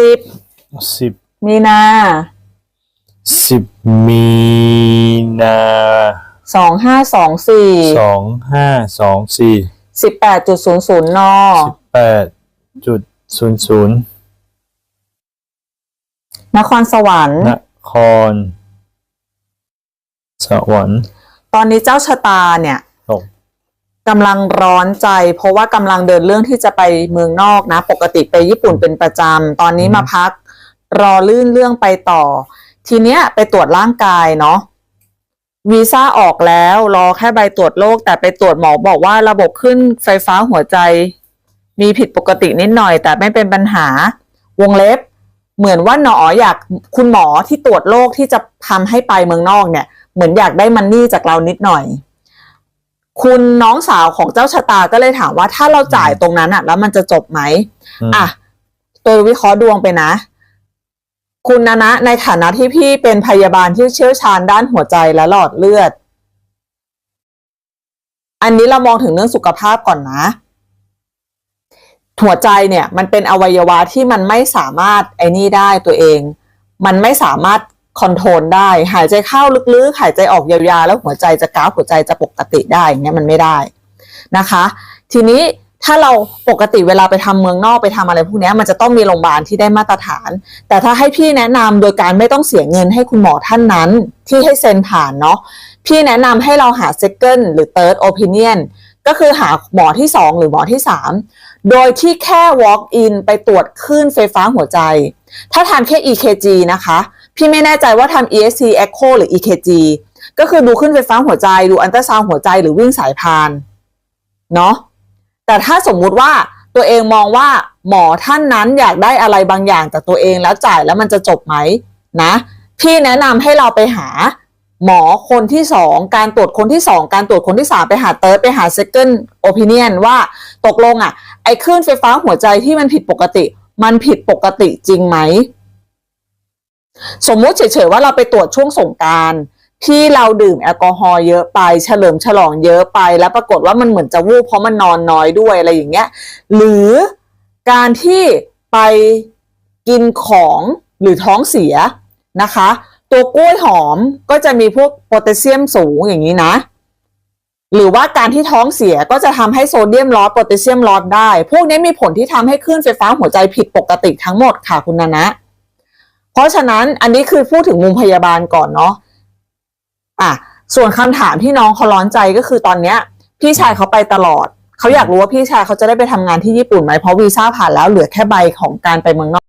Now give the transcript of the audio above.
สิบสิบมีนาสิบมีนาสองห้าสองสี่สองห้าสองสี่สิบแปดจุดศูนย์ศูนย์นสิบแปดจุดศูนย์ศูนย์นครสวรรค์นคร สวรรค์ ตอนนี้เจ้าชะตาเนี่ยต กกำลังร้อนใจ เพราะว่ากำลังเดินเรื่องที่จะไปเมืองนอกนะ ปกติไปญี่ปุ่นเป็นประจำตอนนี้มาพัก รอลื่นเรื่องไปต่อ ทีเนี้ยไปตรวจร่างกายเนาะวีซ่าออกแล้วรอแค่ใบตรวจโรคแต่ไปตรวจหมอบอกว่าระบบขึ้นไฟฟ้าหัวใจ มีผิดปกตินิดหน่อย แต่ไม่เป็นปัญหาวงเล็บ เหมือนว่าหนออยากคุณหมอที่ตรวจโรคที่จะทำให้ไปเมืองนอกเนี่ย เหมือนอยากได้มันนี่จากเรานิดหน่อย คุณน้องสาวของเจ้าชะตาก็เลยถามว่าถ้าเราจ่ายตรงนั้นอะแล้วมันจะจบไหมมอะตัววิเคราะห์ดวงไปนะ คุณนะนะในฐานะที่พี่เป็นพยาบาลที่เชี่ยวชาญด้านหัวใจและหลอดเลือด อันนี้เรามองถึงเรื่องสุขภาพก่อนนะ หัวใจเนี่ย มันเป็นอวัยวะที่มันไม่สามารถไอ้นี่ได้ตัวเอง มันไม่สามารถ คอนโทรลได้ หายใจเข้าลึกๆ หายใจออกยาวๆ แล้วหัวใจจะก้าวหัวใจจะปกติได้อย่างเงี้ยมันไม่ได้นะคะ ทีนี้ถ้าเราปกติเวลาไปทำเมืองนอกไปทำอะไรพวกนี้มันจะต้องมีโรงพยาบาลที่ได้มาตรฐาน แต่ถ้าให้พี่แนะนำโดยการไม่ต้องเสียเงินให้คุณหมอท่านนั้น ที่ให้เซ็นผ่านเนาะพี่แนะนำให้เราหา second หรือ third opinion ก็คือหาหมอที่ 2 หรือหมอที่ 3 โดยที่แค่ walk in ไปตรวจคลื่นไฟฟ้าหัวใจ ถ้าทำแค่ EKG นะคะ พี่ไม่แน่ใจว่าทำ ESC echo หรือ EKG ก็คือดูขึ้นไฟฟ้าหัวใจ ดูอันตราซาวหัวใจหรือวิ่งสายพานเนาะแต่ถ้าสมมุติว่าตัวเองมองว่าหมอท่านนั้นอยากได้อะไรบางอย่างจากตัวเองแล้วจ่ายแล้วมันจะจบไหมนะ พี่แนะนำให้เราไปหาหมอคนที่สองการตรวจคนที่สองการตรวจคนที่สามไปหาเติร์ดไปหาเซ second opinion ว่าตกลงอะ ไอ้คลื่นไฟฟ้าหัวใจที่มันผิดปกติ มันผิดปกติจริงไหม สมมุติเฉยๆว่าเราไปตรวจช่วงสงการที่เราดื่มแอลกอฮอล์เยอะไปเฉลิมฉลองเยอะไป แล้วปรากฏว่ามันเหมือนจะวูบเพราะมันนอนน้อยด้วยอะไรอย่างเงี้ย หรือการที่ไปกินของหรือท้องเสียนะคะ ตัวกล้วยหอมก็จะมีพวกโพแทสเซียมสูงอย่างนี้นะ หรือว่าการที่ท้องเสียก็จะทำให้โซเดียมลอสโพแทสเซียมลอสได้ พวกนี้มีผลที่ทำให้คลื่นไฟฟ้าหัวใจผิดปกติทั้งหมดค่ะคุณนานะ เพราะฉะนั้นอันนี้คือพูดถึงมุมพยาบาลก่อนเนาะอะส่วนคำถามที่น้องเขาร้อนใจก็คือตอนเนี้ย พี่ชายเขาไปตลอด เขาอยากรู้ว่าพี่ชายเขาจะได้ไปทำงานที่ญี่ปุ่นไหมเพราะวีซ่าผ่านแล้วเหลือแค่ใบของการไปเมืองนอก